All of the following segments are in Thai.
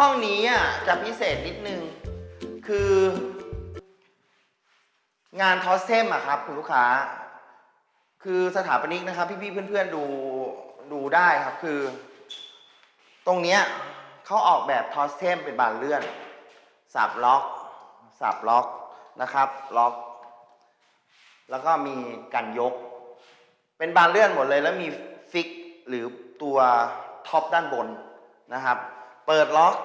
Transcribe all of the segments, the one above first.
ห้องนี้อะจะพิเศษนิดนึง คือ งานทอสเทมอะครับคุณลูกค้า คือสถาปนิกนะครับ พี่ๆเพื่อนๆดูดูได้ครับคือ ตรงเนี้ยเขาออกแบบทอสเทมเป็นบานเลื่อน สับล็อก สับล็อกนะครับล็อก แล้วก็มีกันยก เป็นบานเลื่อนหมดเลยแล้วมีฟิกหรือตัวท็อปด้านบนนะครับ เปิดล็อก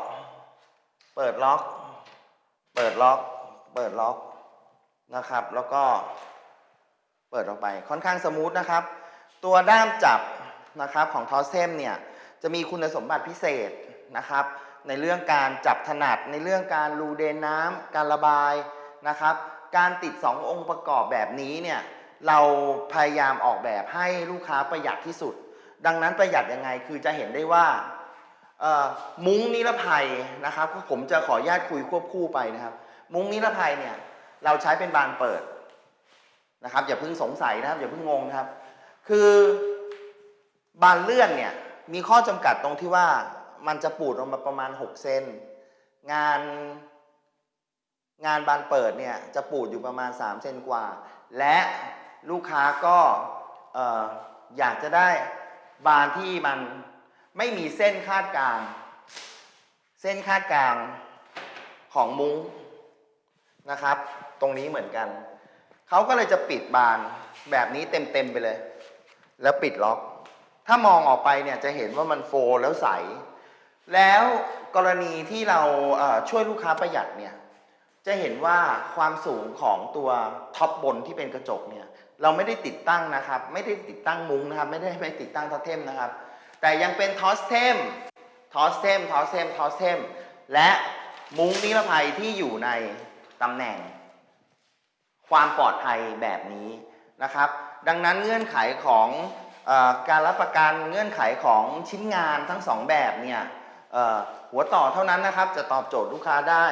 เปิดล็อก เปิดล็อก เปิดล็อกนะครับ แล้วก็เปิดออกไปค่อนข้างสมูทนะครับ ตัวด้ามจับนะครับของทอสเทมเนี่ยจะมีคุณสมบัติพิเศษนะครับ ในเรื่องการจับถนัดในเรื่องการรูเดนน้ำการระบายนะครับ การติด 2 องค์ประกอบแบบนี้เนี่ยเราพยายามออกแบบให้ลูกค้าประหยัดที่สุด ดังนั้นประหยัดยังไงคือจะเห็นได้ว่า มุ้งนิรภัยนะครับผมจะขออนุญาตคุยควบคู่ไปนะครับ มุ้งนิรภัยเนี่ยเราใช้เป็นบานเปิดนะครับอย่าเพิ่งสงสัยนะครับอย่าเพิ่งงงนะครับ คือบานเลื่อนเนี่ยมีข้อจำกัดตรงที่ว่ามันจะปูดออกมาประมาณ 6 เซนงานงานบานเปิดเนี่ยจะปูดอยู่ประมาณ 3 เซนกว่า และลูกค้าก็เอ่ออยากจะได้บานที่มัน ไม่มีเส้นคาดกลาง เส้นคาดกลางของมุ้งนะครับ ตรงนี้เหมือนกัน เขาก็เลยจะปิดบานแบบนี้เต็มๆไปเลย แล้วปิดล็อก ถ้ามองออกไปเนี่ยจะเห็นว่ามันโฟแล้วใส แล้วกรณีที่เราเช่วยลูกค้าประหยัดเนี่ยจะเห็นว่าความสูงของตัวท็อปบนที่เป็นกระจกเนี่ยเราไม่ได้ติดตั้งนะครับ ไม่ได้ติดตั้งมุ้งนะครับ ไม่ได้ไม่ติดตั้งทอสเทมนะครับ แต่ยังเป็นทอสเทมทอสเทมทอสเทมทอสเทมและมุ้งนิรภัยที่อยู่ในตำแหน่ง ความปลอดภัยแบบนี้นะครับ ดังนั้นเงื่อนไขของออการรับประกันเงื่อนไขของชิ้นงานทั้งสองแบบเนี่ยหัวต่อเท่านั้นนะครับจะตอบโจทย์ลูกค้าได้